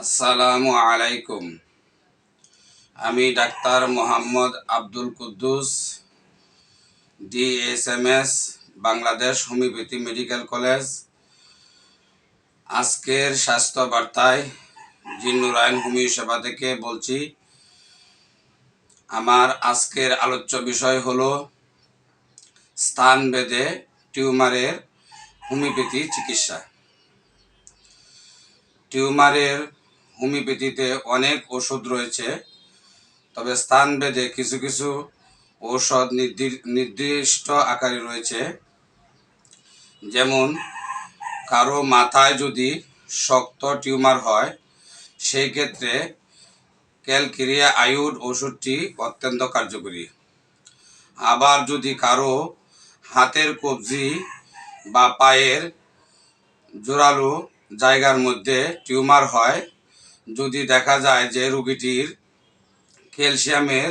আসসালামু আলাইকুম। আমি doctor Mohammad Abdul Quddus, DSMS, Bangladesh homeopathy medical college. আজকের স্বাস্থ্য বার্তায় জিন্নুরায়ন হোমিও সেবা থেকে বলছি, আমার আজকের আলোচ্য বিষয় হলো স্থানভেদে টিউমারের হোমিওপ্যাথি চিকিৎসা। টিউমারের হোমিওপ্যাথিতে অনেক ওষুধ রয়েছে, তবে স্থানভেদে কিছু কিছু ঔষধ নির্দি- নির্দিষ্ট আকারে রয়েছে। যেমন, কারও মাথায় যদি শক্ত টিউমার হয়, সেই ক্ষেত্রে ক্যালকেরিয়া আয়ুড ওষুধটি অত্যন্ত কার্যকরী। আবার যদি কারও হাতের কবজি বা পায়ের জোরালো জায়গার মধ্যে টিউমার হয় যদি দেখা যায় যে রুগীটির ক্যালসিয়ামের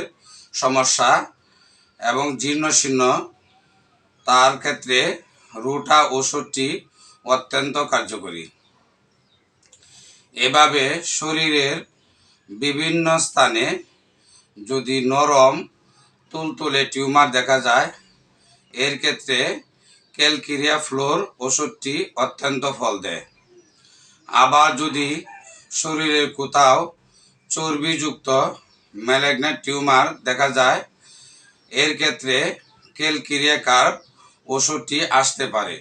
সমস্যা এবং জীর্ণশীর্ণ, তার ক্ষেত্রে রুটা ওষুধটি অত্যন্ত কার্যকরী। এভাবে শরীরের বিভিন্ন স্থানে যদি নরম, তুলতুলে টিউমার দেখা যায়, এর ক্ষেত্রে ক্যালকিরিয়া ফ্লোর ওষুধটি অত্যন্ত ফল দেয়। আবার যদি শরীরের কোথাও চর্বিযুক্ত ম্যালেগনেট টিউমার দেখা যায়। এর ক্ষেত্রে ক্যালকিরিয়া কার্ভ ওষুধটি আসতে পারে।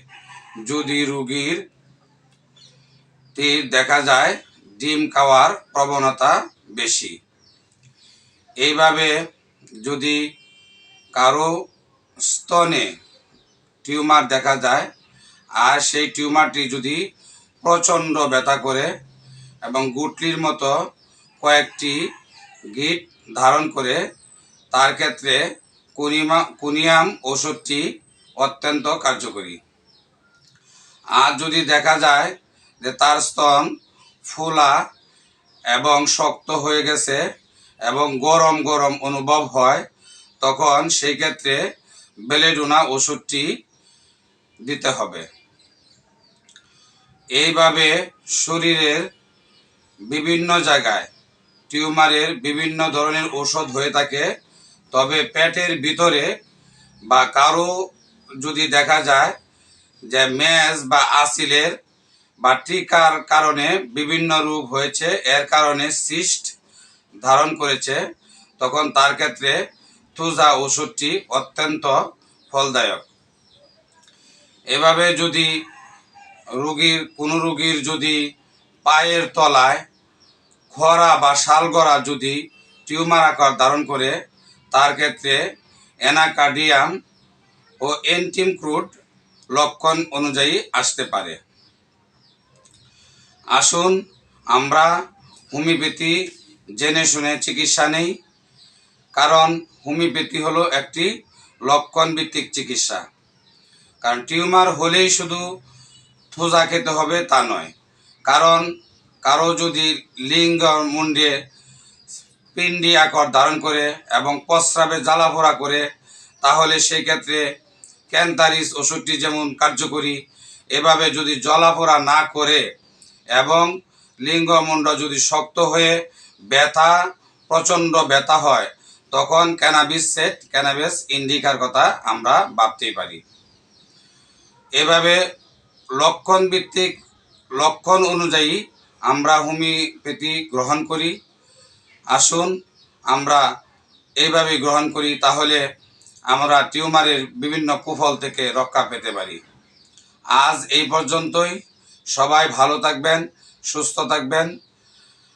যদি রোগীর তীর দেখা যায়, ডিম খাওয়ার প্রবণতা বেশি। এইভাবে যদি কারও স্তনে টিউমার দেখা যায়, আর সেই টিউমারটি যদি প্রচণ্ড ব্যথা করে এবং গুটলির মতো কয়েকটি গিট ধারণ করে তার ক্ষেত্রে কুনিমা, কুনিয়াম ওষুধটি অত্যন্ত কার্যকরী। আর যদি দেখা যায় যে তার স্তন ফোলা এবং শক্ত হয়ে গেছে এবং গরম গরম অনুভব হয়, তখন সেই ক্ষেত্রে বেলেডোনা ওষুধটি দিতে হবে। এইভাবে শরীরের বিভিন্ন জায়গায় টিউমারের বিভিন্ন ধরনের ওষুধ হয়ে থাকে, তবে পেটের ভিতরে বা কারও যদি দেখা যায় যে ম্যাজ বা আসিলের বা টিকার কারণে বিভিন্ন রোগ হয়েছে, এর কারণে সিস্ট ধারণ করেছে, তখন তার ক্ষেত্রে তুজা ওষুধটি অত্যন্ত ফলদায়ক। এভাবে যদি রুগীর, কোনো রুগীর যদি পায়ের তলায় খরা বা শালগড়া যদি টিউমার আকার ধারণ করে, তার ক্ষেত্রে অ্যানাকার্ডিয়াম ও এন্টিমক্রুড লক্ষণ অনুযায়ী আসতে পারে। আসুন, আমরা হোমিওপ্যাথি জেনে শুনে চিকিৎসা নেই, কারণ হোমিওপ্যাথি হলো একটি লক্ষণ ভিত্তিক চিকিৎসা। কারণ টিউমার হলেই শুধু থোজা খেতে হবে তা নয়, কারণ কারও যদি লিঙ্গ মুন্ডে পিণ্ডি আকর ধারণ করে এবং প্রস্রাবে জ্বালাফোড়া করে, তাহলে সেই ক্ষেত্রে ক্যান্থারিস ওষুধটি যেমন কার্যকরী, এভাবে যদি জলাফোড়া না করে এবং লিঙ্গমুণ্ড যদি শক্ত হয়ে ব্যথা, প্রচণ্ড ব্যথা হয়, তখন ক্যানাবিস সেট ক্যানাবিস ইন্ডিকার কথা আমরা ভাবতেই পারি। এভাবে লক্ষণ ভিত্তিক, লক্ষণ অনুযায়ী আমরা হোমিওপ্যাথি গ্রহণ করি। আসুন, আমরা এইভাবে গ্রহণ করি তাহলে আমরা টিউমারের বিভিন্ন কুফল থেকে রক্ষা পেতে পারি। আজ এই পর্যন্তই। সবাই ভালো থাকবেন, সুস্থ থাকবেন।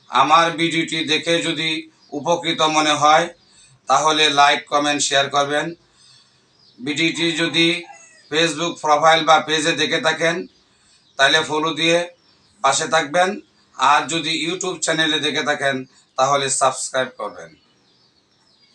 আমার ভিডিওটি দেখে যদি উপকৃত মনে হয়, তাহলে লাইক, কমেন্ট, শেয়ার করবেন। ভিডিওটি যদি ফেসবুক প্রোফাইল বা পেজে দেখে থাকেন, তাহলে ফলো দিয়ে পাশে থাকবেন। আর যদি ইউটিউব চ্যানেলে দেখে থাকেন তাহলে সাবস্ক্রাইব করবেন।